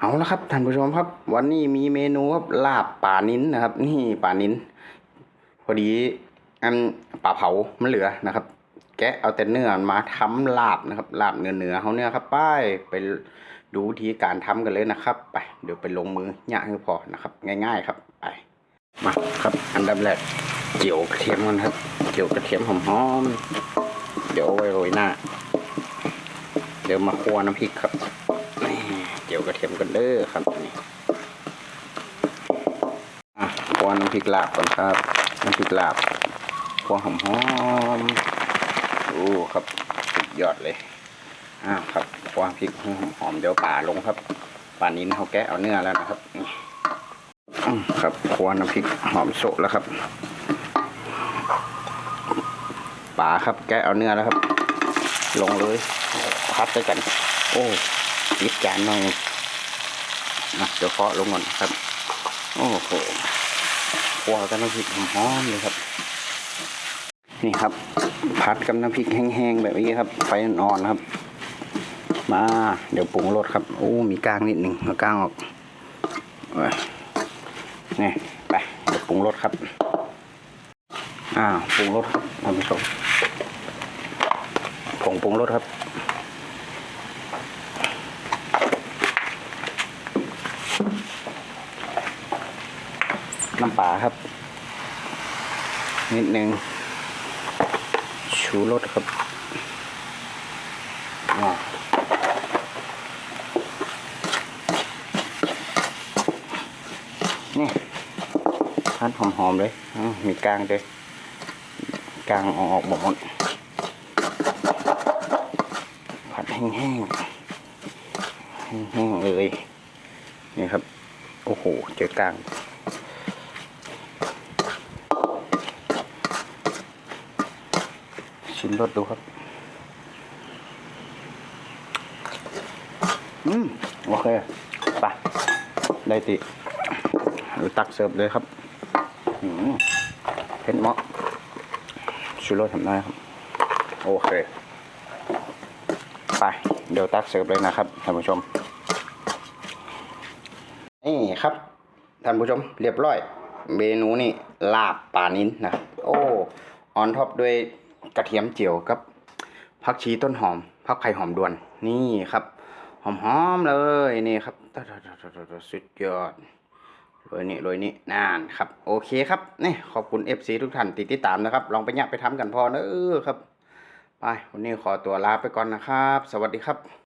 เอาละครับท่านผู้ชมครับ วันนี้มีเมนูครับลาบป่านิ้นนะครับ นี่ป่านิ้น พอดีอันป่าเผามันเหลือนะครับ แกะเอาแต่เนื้อมาทำลาบนะครับ ลาบเนื้อเนื้อเขาเนี่ยครับไปไปดูวิธีการทำกันเลยนะครับ ไปเดี๋ยวไปลงมือย่างให้พอนะครับ ง่าย ๆ ครับไปมาครับ อันดับแรกเจียวกระเทียมกันครับ เจียวกระเทียมหอมๆเดี๋ยวเอาไว้โรยหน้า เดี๋ยวมาคั่วน้ำพริกครับ เจียวกระเทียมกันเด้อครับนี่อะควน้ำพริกลาบก่อนครับน้ำพริกลาบคั่วหอมโอ้ครับสุดยอดเลยอ้าวครับคั่วพริกให้หอมเดี๋ยวป่าลงครับป่านี้เขาแกะเอาเนื้อแล้วนะครับครับคั่วน้ำพริกหอมโซะแล้วครับป่าครับแกะเอาเนื้อแล้วครับ ลงเลยพัดด้วยกัน โอ้ ยิบจานหน่อยนะเดี๋ยวเคาะลงก่อนครับ โอ้โหคั่วกับน้ำพริกหอมเลยครับ นี่ครับพัดกับน้ำพริกแห้งๆแบบนี้ครับ ไฟอ่อนครับ มา เดี๋ยวปรุงรสครับ โอ้ มีกลางนิดหนึ่งเอากลางออกนี่ไปเดี๋ยวปรุงรสครับ อ้าว ปรุงรสครับท่านผู้ชมผงปรุงรสครับ น้ำปลาครับ นิดนึงชูรสครับนี่ทานหอมๆเลยมีกลางด้วยกลางเอาออกหมดผัดแห้งๆแห้งๆเลย นี่ครับ โอ้โห เจอกลาง ชิมรสดูครับ อืม โอเคไปได้ติหรือตักเสิร์ฟเลยครับเผ็ดเหมาะชูรสทำได้ครับ โอเค ไป เดี๋ยวตักเสิร์ฟเลยนะครับท่านผู้ชม นี่ครับท่านผู้ชมเรียบร้อย เมนูนี่ลาบปลานิ้นนะโอ้ออนท็อปด้วยกระเทียมเจียวกับผักชีต้นหอมผักไผ่หอมด่วนนี่ครับ หอมๆเลยนี่ครับสุดยอดโรยนี่โรยนี่นานครับ โอเคครับนี่ขอบคุณ FC ทุกท่านติดติดตามนะครับ ลองไปเนี่ยไปทำกันพอเนอะครับ ไปวันนี้ขอตัวลาไปก่อนนะครับ สวัสดีครับ